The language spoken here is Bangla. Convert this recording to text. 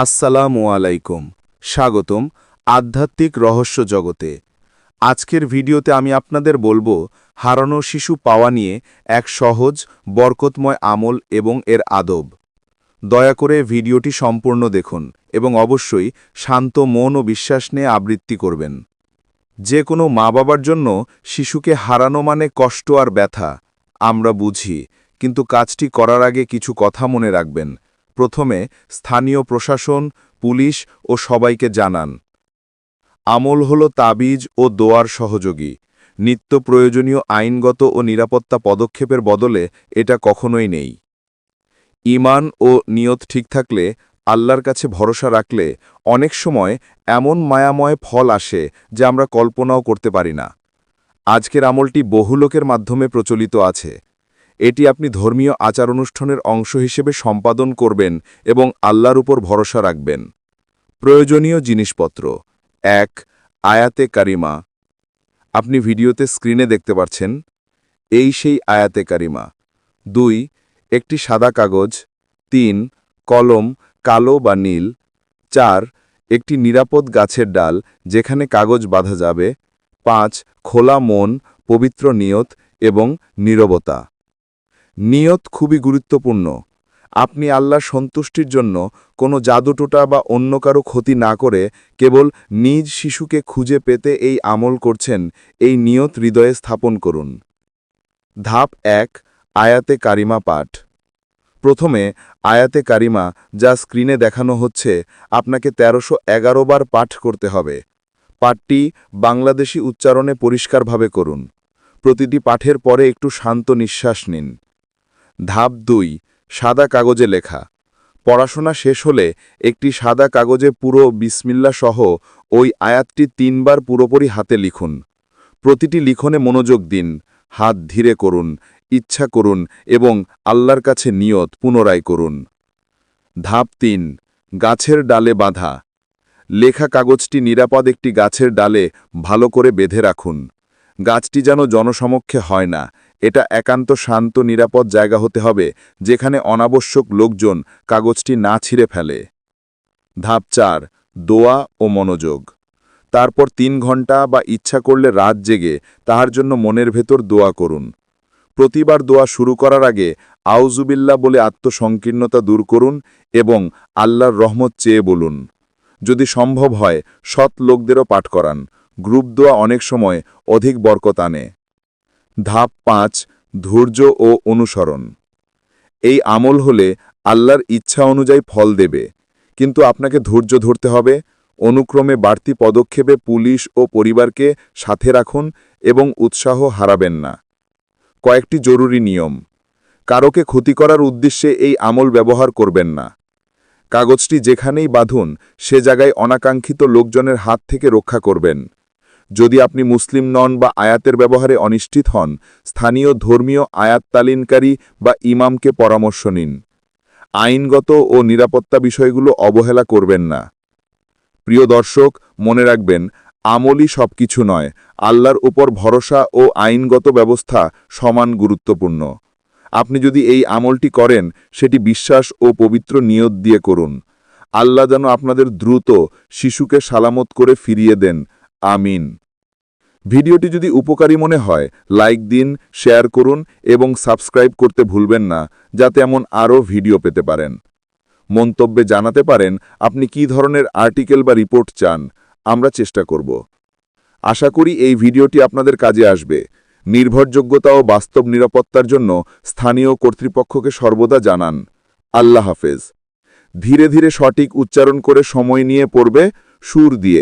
আসসালামু আলাইকুম। স্বাগতম আধ্যাত্মিক রহস্য জগতে। আজকের ভিডিওতে আমি আপনাদের বলব, হারানো শিশু পাওয়া নিয়ে এক সহজ, বরকতময় আমল এবং এর আদব। দয়া করে ভিডিওটি সম্পূর্ণ দেখুন এবং অবশ্যই শান্ত মন ও বিশ্বাস নিয়ে আবৃত্তি করবেন। যে কোনো মা বাবার জন্য শিশুকে হারানো মানে কষ্ট আর ব্যথা, আমরা বুঝি, কিন্তু কাজটি করার আগে কিছু কথা মনে রাখবেন। প্রথমে স্থানীয় প্রশাসন, পুলিশ ও সবাইকে জানান। আমল হল তাবিজ ও দোয়ার সহযোগী। নিত্য প্রয়োজনীয় আইনগত ও নিরাপত্তা পদক্ষেপের বদলে এটা কখনোই নেই। ইমান ও নিয়ত ঠিক থাকলে, আল্লাহর কাছে ভরসা রাখলে অনেক সময় এমন মায়াময় ফল আসে যা আমরা কল্পনাও করতে পারি না। আজকের আমলটি বহু লোকের মাধ্যমে প্রচলিত আছে। এটি আপনি ধর্মীয় আচার অনুষ্ঠানের অংশ হিসেবে সম্পাদন করবেন এবং আল্লাহর উপর ভরসা রাখবেন। প্রয়োজনীয় জিনিসপত্র। এক, আয়াতে কারিমা। আপনি ভিডিওতে স্ক্রিনে দেখতে পাচ্ছেন এই সেই আয়াতে কারিমা। দুই, একটি সাদা কাগজ। তিন, কলম কালো বা নীল। চার, একটি নিরাপদ গাছের ডাল যেখানে কাগজ বাঁধা যাবে। পাঁচ, খোলা মন, পবিত্র নিয়ত এবং নীরবতা। নিয়ত খুবই গুরুত্বপূর্ণ। আপনি আল্লাহ সন্তুষ্টির জন্য কোনো জাদুটোটা বা অন্য কারও ক্ষতি না করে কেবল নিজ শিশুকে খুঁজে পেতে এই আমল করছেন, এই নিয়ত হৃদয়ে স্থাপন করুন। ধাপ এক, আয়াতে কারিমা পাঠ। প্রথমে, আয়াতে কারিমা যা স্ক্রিনে দেখানো হচ্ছে, আপনাকে তেরোশো এগারো বার পাঠ করতে হবে। পাঠটি বাংলাদেশি উচ্চারণে পরিষ্কারভাবে করুন। প্রতিটি পাঠের পরে একটু শান্ত নিঃশ্বাস নিন। ধাপ দুই, সাদা কাগজে লেখা। পড়াশোনা শেষ হলে একটি সাদা কাগজে পুরো বিসমিল্লা সহ ওই আয়াতটি তিনবার পুরোপুরি হাতে লিখুন। প্রতিটি লিখনে মনোযোগ দিন, হাত ধীরে করুন, ইচ্ছা করুন এবং আল্লাহর কাছে নিয়ত পুনরায় করুন। ধাপ তিন, গাছের ডালে বাঁধা। লেখা কাগজটি নিরাপদ একটি গাছের ডালে ভালো করে বেঁধে রাখুন। গাছটি যেন জনসমক্ষে হয় না এটা একান্ত শান্ত, নিরাপদ জায়গা হতে হবে, যেখানে অনাবশ্যক লোকজন কাগজটি না ছিঁড়ে ফেলে। ধাপ চার, দোয়া ও মনোযোগ। তারপর তিন ঘণ্টা বা ইচ্ছা করলে রাত জেগে তাহার জন্য মনের ভেতর দোয়া করুন। প্রতিবার দোয়া শুরু করার আগে আউজুবিল্লা বলে আত্মসংকীর্ণতা দূর করুন এবং আল্লাহর রহমত চেয়ে বলুন। যদি সম্ভব হয়, সৎ লোকদেরও পাঠ করান। গ্রুপ দোয়া অনেক সময় অধিক বরকত আনে। ধাপ পাঁচ, ধৈর্য ও অনুসরণ। এই আমল হলে আল্লাহর ইচ্ছা অনুযায়ী ফল দেবে, কিন্তু আপনাকে ধৈর্য ধরতে হবে। অনুক্রমে বাড়তি পদক্ষেপে পুলিশ ও পরিবারকে সাথে রাখুন এবং উৎসাহ হারাবেন না। কয়েকটি জরুরি নিয়ম। কারোকে ক্ষতি করার উদ্দেশ্যে এই আমল ব্যবহার করবেন না। কাগজটি যেখানেই বাঁধুন, সে জায়গায় অনাকাঙ্ক্ষিত লোকজনের হাত থেকে রক্ষা করবেন। যদি আপনি মুসলিম নন বা আয়াতের ব্যবহারে অনিশ্চিত হন, স্থানীয় ধর্মীয় আয়াততালিনকারী বা ইমামকে পরামর্শ নিন। আইনগত ও নিরাপত্তা বিষয়গুলো অবহেলা করবেন না। প্রিয় দর্শক, মনে রাখবেন, আমলই সবকিছু নয়, আল্লাহর উপর ভরসা ও আইনগত ব্যবস্থা সমান গুরুত্বপূর্ণ। আপনি যদি এই আমলটি করেন, সেটি বিশ্বাস ও পবিত্র নিয়ত দিয়ে করুন। আল্লাহ যেন আপনাদের দ্রুত শিশুকে সালামত করে ফিরিয়ে দেন আমিন। ভিডিওটি যদি উপকারী মনে হয়, লাইক দিন, শেয়ার করুন এবং সাবস্ক্রাইব করতে ভুলবেন না, যাতে এমন আরও ভিডিও পেতে পারেন। মন্তব্যে জানাতে পারেন, আপনি কি ধরনের আর্টিকেল বা রিপোর্ট চান, আমরা চেষ্টা করব। আশা করি এই ভিডিওটি আপনাদের কাজে আসবে। নির্ভরযোগ্যতা ও বাস্তব নিরাপত্তার জন্য স্থানীয় কর্তৃপক্ষকে সর্বদা জানান। আল্লাহ হাফেজ। ধীরে ধীরে সঠিক উচ্চারণ করে সময় নিয়ে পড়বে, সুর দিয়ে।